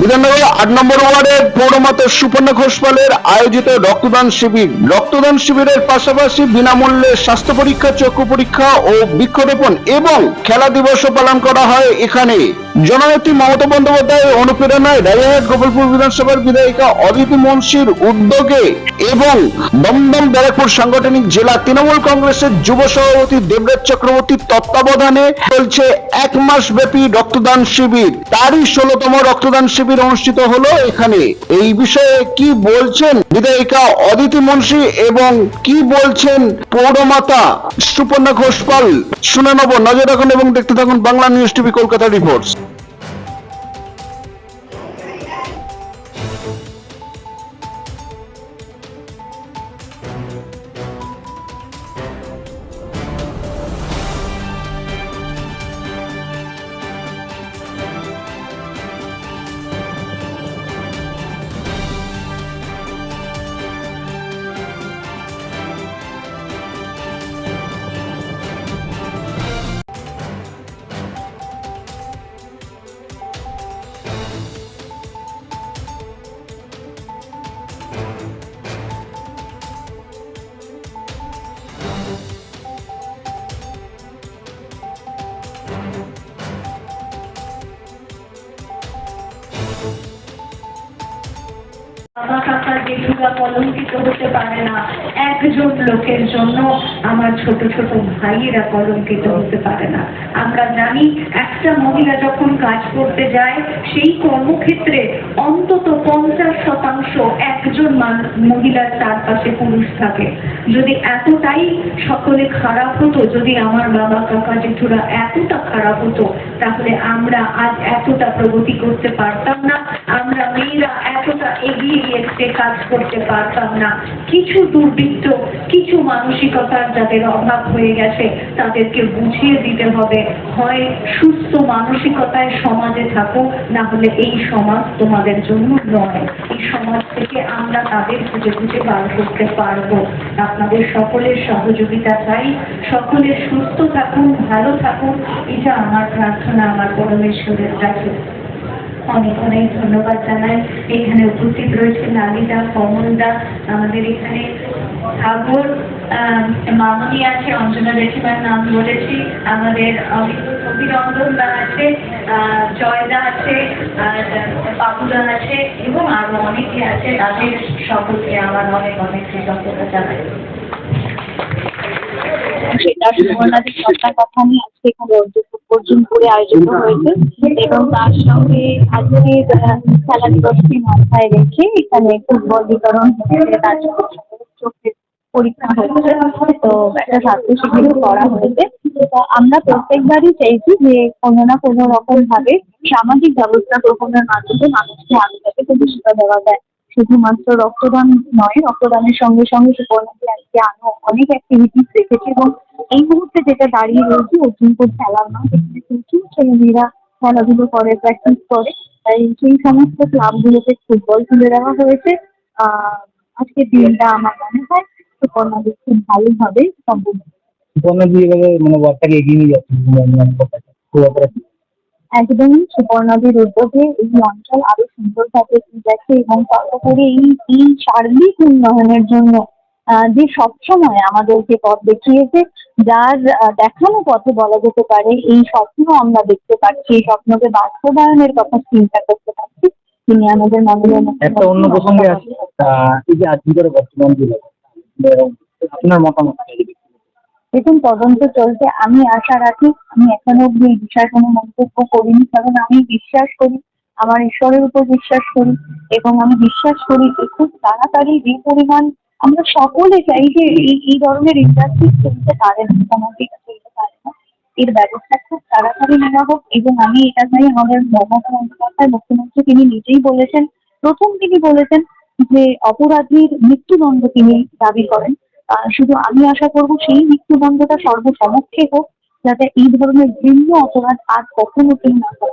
বিধাননগর আট নম্বর ওয়ার্ডের পৌরমাতা সুপর্ণা ঘোষপালের আয়োজিত রক্তদান শিবির। রক্তদান শিবিরের পাশাপাশি বিনামূল্যে স্বাস্থ্য পরীক্ষা, চক্ষু পরীক্ষা ও বৃক্ষরোপণ এবং খেলা দিবসও পালন করা হয় এখানে। জননেত্রী মমতা বন্দ্যোপাধ্যায় অনুপ্রেরণায় রাজারহাট গোপালপুর বিধানসভার বিধায়িকা অদিতি মুন্সির উদ্যোগে এবং দমদম ব্যারাকপুর সাংগঠনিক জেলা তৃণমূল কংগ্রেসের যুব সভাপতি দেবরাজ চক্রবর্তীর তত্ত্বাবধানে চলছে এক মাস ব্যাপী রক্তদান শিবির। তারই ষোলতম রক্তদান শিবির অনুষ্ঠিত হলো এখানে। এই বিষয়ে কি বলছেন বিধায়িকা অদিতি মুন্সি এবং কি বলছেন পৌরমাতা সুপর্ণা ঘোষপাল? শুনে নেব। নজর রাখুন এবং দেখতে থাকুন Bangla news TV Kolkata reports. বাবা কাকা জেঠুরা কলঙ্কিত হতে পারে না। একজন লোকের জন্য আমার ছোট ছোট ভাইয়েরা কলঙ্কিত হতে পারে না। আমরা জানি একটা মহিলা যখন কাজ করতে যায়, সেই কর্মক্ষেত্রে অন্তত পঞ্চাশ শতাংশ একজন মহিলার চারপাশে পুরুষ থাকে। যদি এতটাই সকলে খারাপ হতো, যদি আমার বাবা কাকা জেঠুরা এতটা খারাপ হতো, তাহলে আমরা আজ এতটা প্রগতি করতে পারতাম না। আমরা মেয়েরা এতটা এগিয়ে গিয়ে কাজ করতে পারতাম না। কিছু দুর্বৃত্ত, কিছু মানসিকতার যাদের অভাব হয়ে গেছে, তাদেরকে বুঝিয়ে দিতে হবে, হয় সুস্থ মানসিকতায় সমাজে থাকো না হলে এই সমাজ তোমাদের জন্য নয়। এই সমাজ থেকে আমরা তাদের খুঁজে খুঁজে বার করতে পারব। আপনাদের সকলের সহযোগিতা চাই। সকলে সুস্থ থাকুন, ভালো থাকুন। এটা আমার প্রার্থনা আমার পরমেশ্বরের কাছে। অনেক অনেক ধন্যবাদ জানাই। এখানে উপস্থিত রয়েছে লালিদা কমলদা, আমাদের এখানে ঠাকুর মামনি আছে, অঞ্জনা জেঠিমার নাম বলেছি। আমাদের অভি- অভিনন্দন দা আছে জয়দা আছে, আর বাবুদা আছে, এবং আরও অনেকে আছে। তাদের সকলকে আমার অনেক অনেক কৃতজ্ঞতা জানাই। সেটা সুবর্ণাদের সরকার কথা নিয়ে আজকে এখানে অর্জুন করে আয়োজিত হয়েছে এবং তার সঙ্গে আজকে খেলা দিবসটি মাথায় রেখে এখানে ফুটবল বিতরণ তার পরীক্ষা হয়েছে। তো একটা স্বাস্থ্য শিবিরও করা হয়েছে। আমরা প্রত্যেকবারই চাইছি যে কোনো না কোনো রকম ভাবে সামাজিক ব্যবস্থা গ্রহণের মাধ্যমে মানুষকে আগে যাতে প্রতিষ্ঠা দেওয়া যায়। শুধুমাত্র রক্তদান নয়, রক্তদানের সঙ্গে সঙ্গে সুপর্ণকে আজকে আরও অনেক অ্যাক্টিভিটিস রেখেছি এবং এই মুহূর্তে যেটা দাঁড়িয়ে রয়েছে, অর্জুনপুর খেলার মাঠ, এখানে প্রচুর ছেলেমেয়েরা খেলাধুলো করে প্র্যাকটিস করে। তাই সেই সমস্ত ক্লাবগুলোতে ফুটবল তুলে দেওয়া হয়েছে। আহ, আজকের দিনটা আমার মনে হয় সুপর্ণাদের খুব ভালোভাবে সম্পূর্ণ। সুপর্ণা জি এভাবে মানে ওয়ার্ডটাকে এগিয়ে নিয়ে যাচ্ছে। একদমই সুপর্ণাদের উদ্যোগে এই অঞ্চল আরও সুন্দরভাবে গেছে এবং সর্বোপরি এই এই সার্বিক উন্নয়নের জন্য যে সবসময় আমাদেরকে পথ দেখিয়েছে যার দেখানো পথে বলা যেতে পারে এই স্বপ্ন আমরা দেখতে পাচ্ছি এই স্বপ্নকে বাস্তবায়নের কথা চিন্তা করতে পারছি। তিনি আমাদের মাননীয় একটা অন্য প্রসঙ্গে আছে এই যে আজকের বর্তমান আপনার মতামত দেখুন, তদন্ত চলছে। আমি আশা রাখি, আমি এখনও অব্দি এই বিষয়ে কোনো মন্তব্য করিনি, কারণ আমি বিশ্বাস করি, আমার ঈশ্বরের উপর বিশ্বাস করি, এবং আমি বিশ্বাস করি যে খুব তাড়াতাড়ি যে পরিমাণ আমরা সকলে চাই যে এই এই ধরনের ইন্ডাস্ট্রি চলতে পারে না সমাজে চলতে পারে না। এর ব্যবস্থা খুব তাড়াতাড়ি নেওয়া হোক এবং আমি এটা চাই আমাদের মমতা বন্দ্যোপাধ্যায় মুখ্যমন্ত্রী তিনি নিজেই বলেছেন, প্রথম তিনি বলেছেন যে অপরাধীর মৃত্যুদণ্ড তিনি দাবি করেন। শুধু আমি আশা করব সেই মৃত্যুদণ্ডটা সর্বসমক্ষে হোক, যাতে এই ধরনের ভিন্ন অপরাধ আর কখনো কেউ না করে।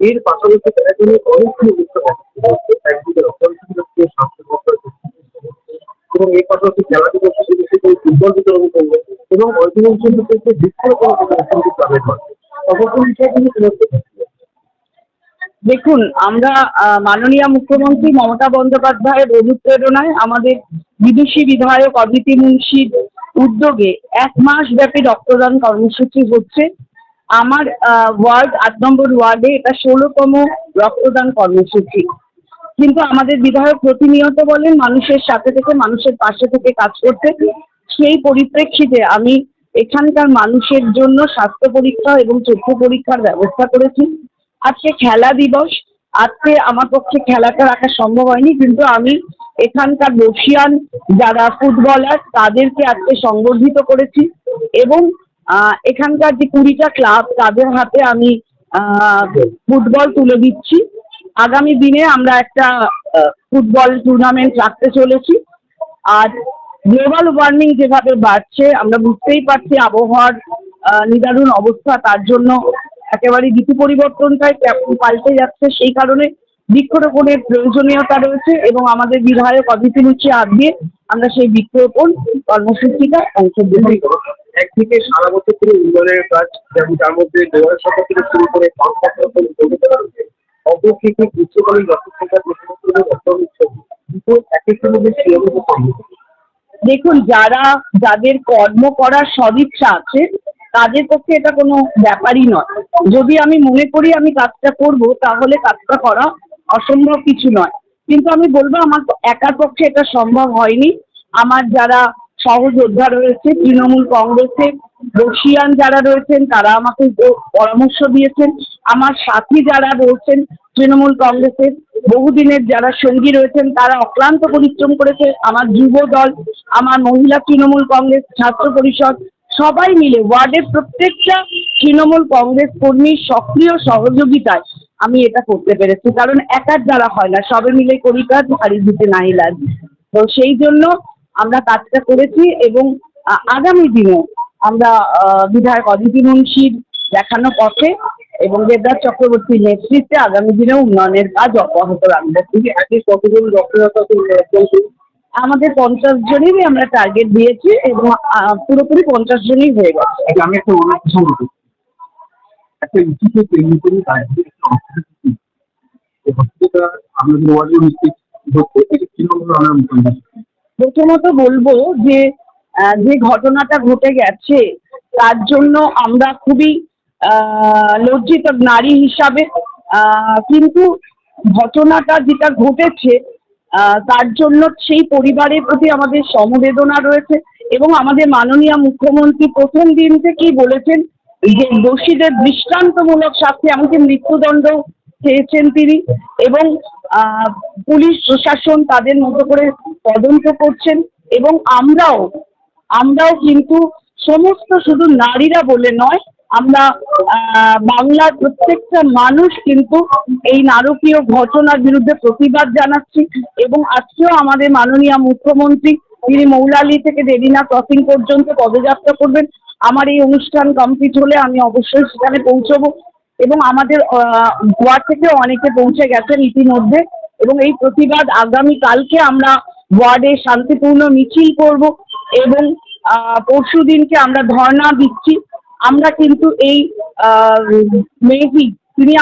এর পাশাপাশি অনেকগুলো এবং এই পাশাপাশি কেউ ফুটবল বিতরণ করবে এবং অধিকাংশ ক্ষেত্রে বৃক্ষরোপণ করবে দেখুন, আমরা মাননীয় মুখ্যমন্ত্রী মমতা বন্দ্যোপাধ্যায়ের অনুপ্রেরণায় আমাদের বিদুষী বিধায়ক অদিতি মুন্সির উদ্যোগে এক মাস ব্যাপী রক্তদান কর্মসূচি হচ্ছে। আমার ওয়ার্ড, আট নম্বর ওয়ার্ডে এটা ষোলোতম রক্তদান কর্মসূচি। কিন্তু আমাদের বিধায়ক প্রতিনিয়ত বলেন, মানুষের সাথে থেকে, মানুষের পাশে থেকে কাজ করতে। সেই পরিপ্রেক্ষিতে আমি এখানকার মানুষের জন্য স্বাস্থ্য পরীক্ষা এবং চক্ষু পরীক্ষার ব্যবস্থা করেছি। আজকে খেলা দিবস। আজকে আমার পক্ষে খেলাটা রাখা সম্ভব হয়নি, কিন্তু আমি এখানকার বসিয়ান যারা ফুটবলার, তাদেরকে আজকে সংবর্ধিত করেছি এবং এখানকার যে কুড়িটা ক্লাব, তাদের হাতে আমি ফুটবল তুলে দিচ্ছি। আগামী দিনে আমরা একটা ফুটবল টুর্নামেন্ট রাখতে চলেছি। আর গ্লোবাল ওয়ার্মিং যেভাবে বাড়ছে, আমরা বুঝতেই পারছি আবহাওয়ার নিদারুণ অবস্থা, তার জন্য একেবারে ঋতু পরিবর্তনটাই পাল্টে যাচ্ছে। সেই কারণে বৃক্ষরোপণের প্রয়োজনীয়তা রয়েছে এবং আমাদের বিধায়ক অদিতি হাত দিয়ে আমরা সেই বৃক্ষরোপণ কর্মসূচিটা অংশগ্রহণ করব। একদিকে সারা বছর ধরে উন্নয়নের কাজ যেমন তার মধ্যে দেওয়াল সভা থেকে শুরু করে অপরদিকে গ্রীষ্মকালীন দেখুন যারা যাদের কর্ম করার সদিচ্ছা আছে তাদের পক্ষে এটা কোনো ব্যাপারই নয়। যদি আমি মনে করি আমি কাজটা করব, তাহলে কাজটা করা অসম্ভব কিছু নয়। কিন্তু আমি বলব, আমার একার পক্ষে এটা সম্ভব হয়নি। আমার যারা সহযোদ্ধা রয়েছে তৃণমূল কংগ্রেসের রশিয়ান যারা রয়েছেন, তারা আমাকে পরামর্শ দিয়েছেন। আমার সাথী যারা রয়েছেন, তৃণমূল কংগ্রেসের বহুদিনের যারা সঙ্গী রয়েছেন, তারা অক্লান্ত পরিশ্রম করেছে। আমার যুব দল, আমার মহিলা তৃণমূল কংগ্রেস ছাত্র পরিষদ সবাই মিলে ওয়ার্ডের প্রত্যেকটা তৃণমূল কংগ্রেস কর্মীর সক্রিয় সহযোগিতায় আমি এটা করতে পেরেছি, কারণ একার দ্বারা হয় না, সবে মিলে করি কাজ, হারি দিতে নাই লাগ তো সেই জন্য আমরা কাজটা করেছি এবং আগামী দিনেও আমরা বিধায়ক অদিতি মুন্সির দেখানো পথে এবং দেবদাস চক্রবর্তীর নেতৃত্বে আগামী দিনেও উন্নয়নের কাজ অব্যাহত রাখব। আমাদের পঞ্চাশ জনেরই আমরা টার্গেট দিয়েছি এবং পুরোপুরি পঞ্চাশ জনই হয়ে গেছে। আচ্ছা, আমি একটা অনুরোধ একটা ইস্যুকে কেন্দ্র করে রাজ্যের একটা হসপিটাল হসপিটালটা আমাদের ওয়ার্ডে নিশ্চিত হচ্ছে এটা তৃণমূল আমার মুখ্যমন্ত্রী প্রথমত বলব যে যে ঘটনাটা ঘটে গেছে তার জন্য আমরা খুবই লজ্জিত নারী হিসাবে কিন্তু ঘটনাটা যেটা ঘটেছে তার জন্য সেই পরিবারের প্রতি আমাদের সমবেদনা রয়েছে এবং আমাদের মাননীয় মুখ্যমন্ত্রী প্রথম দিন থেকেই বলেছেন যে দোষীদের দৃষ্টান্তমূলক শাস্তি, এমনকি মৃত্যুদণ্ড চেয়েছেন তিনি এবং পুলিশ, প্রশাসন তাদের মতো করে তদন্ত করছেন এবং আমরাও আমরাও কিন্তু সমস্ত শুধু নারীরা বলে নয় আমরা বাংলার প্রত্যেকটা মানুষ কিন্তু এই নারকীয় ঘটনার বিরুদ্ধে প্রতিবাদ জানাচ্ছি এবং আজকেও আমাদের মাননীয় মুখ্যমন্ত্রী তিনি মৌলালি থেকে দেবিনা ক্রসিং পর্যন্ত পদযাত্রা করবেন। আমার এই অনুষ্ঠান কমপ্লিট হলে আমি অবশ্যই সেখানে পৌঁছবো এবং আমাদের ওয়ার্ড থেকে অনেকে পৌঁছে গেছেন ইতিমধ্যে এবং এই প্রতিবাদ আগামী কালকে আমরা ওয়ার্ডে শান্তিপূর্ণ মিছিল করব এবং পরশু দিনকে আমরা ধর্ণা দিচ্ছি। আমরা কিন্তু এই মেয়েটি, তিনি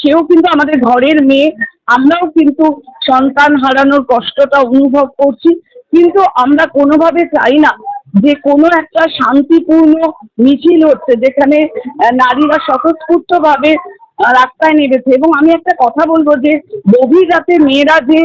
সেও কিন্তু আমাদের ঘরের মেয়ে। আমরাও কিন্তু সন্তান হারানোর কষ্টটা অনুভব করছি। কিন্তু আমরা কোনোভাবে চাই না যে কোনো একটা শান্তিপূর্ণ মিছিল হচ্ছে যেখানে নারীরা স্বতঃস্ফূর্তভাবে রাস্তায় নেমেছে। এবং আমি একটা কথা বলব যে, গভীর রাতে মেয়েরা যে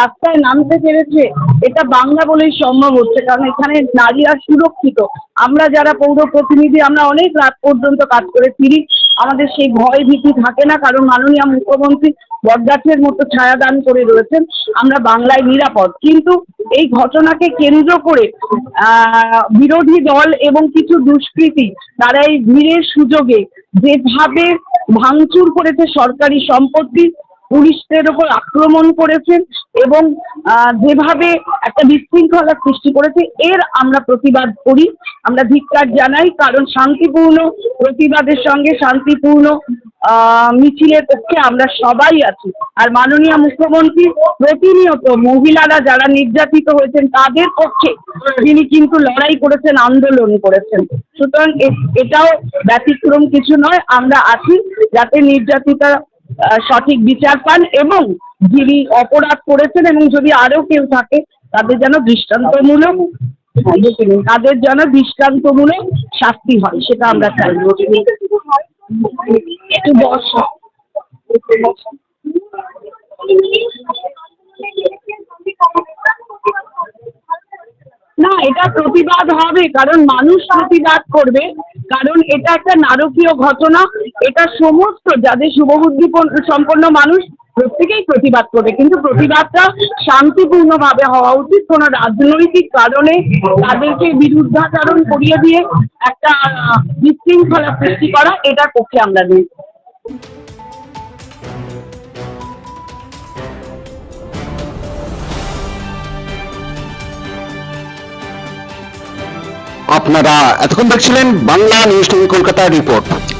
রাস্তায় নামতে পেরেছে, এটা বাংলা বলেই সম্ভব হচ্ছে। কারণ এখানে নারীরা সুরক্ষিত। আমরা যারা পৌর প্রতিনিধি, আমরা অনেক রাত পর্যন্ত কাজ করে ফিরি। আমাদের সেই ভয় ভীতি থাকে না। কারণ মাননীয় মুখ্যমন্ত্রী বটগাছের মতো ছায়াদান করে রয়েছেন। আমরা বাংলায় নিরাপদ। কিন্তু এই ঘটনাকে কেন্দ্র করে বিরোধী দল এবং কিছু দুষ্কৃতী, তারা এই ভিড়ের সুযোগে যেভাবে ভাঙচুর করেছে সরকারি সম্পত্তি পুলিশদের ওপর আক্রমণ করেছেন এবং যেভাবে একটা বিশৃঙ্খলা সৃষ্টি করেছে, এর আমরা প্রতিবাদ করি। আমরা ধিক্কার জানাই, কারণ শান্তিপূর্ণ প্রতিবাদের সঙ্গে শান্তিপূর্ণ মিছিলের পক্ষে আমরা সবাই আছি। আর মাননীয় মুখ্যমন্ত্রী প্রতিনিয়ত মহিলারা যারা নির্যাতিত হয়েছেন, তাদের পক্ষে তিনি কিন্তু লড়াই করেছেন, আন্দোলন করেছেন। সুতরাং এটাও ব্যতিক্রম কিছু নয়। আমরা আছি যাতে নির্যাতিতা সঠিক বিচার পান এবং যিনি অপরাধ করেছেন এবং যদি আরও কেউ থাকে, তাদের যেন দৃষ্টান্তমূলক তাদের যেন দৃষ্টান্তমূলক শাস্তি হয়, সেটা আমরা চাই। একটু বসো। না, এটা প্রতিবাদ হবে, কারণ মানুষ প্রতিবাদ করবে, কারণ এটা একটা নারকীয় ঘটনা। এটা সমস্ত যাদের শুভবুদ্ধি পন- সম্পন্ন মানুষ প্রত্যেকেই প্রতিবাদ করবে। কিন্তু প্রতিবাদটা শান্তিপূর্ণভাবে হওয়া উচিত। কোনো রাজনৈতিক কারণে তাদেরকে বিরুদ্ধাচারণ করিয়ে দিয়ে একটা বিশৃঙ্খলা সৃষ্টি করা এটার পক্ষে আমরা নেই। আপনারা এতক্ষণ দেখছিলেন Bangla news TV Kolkata report.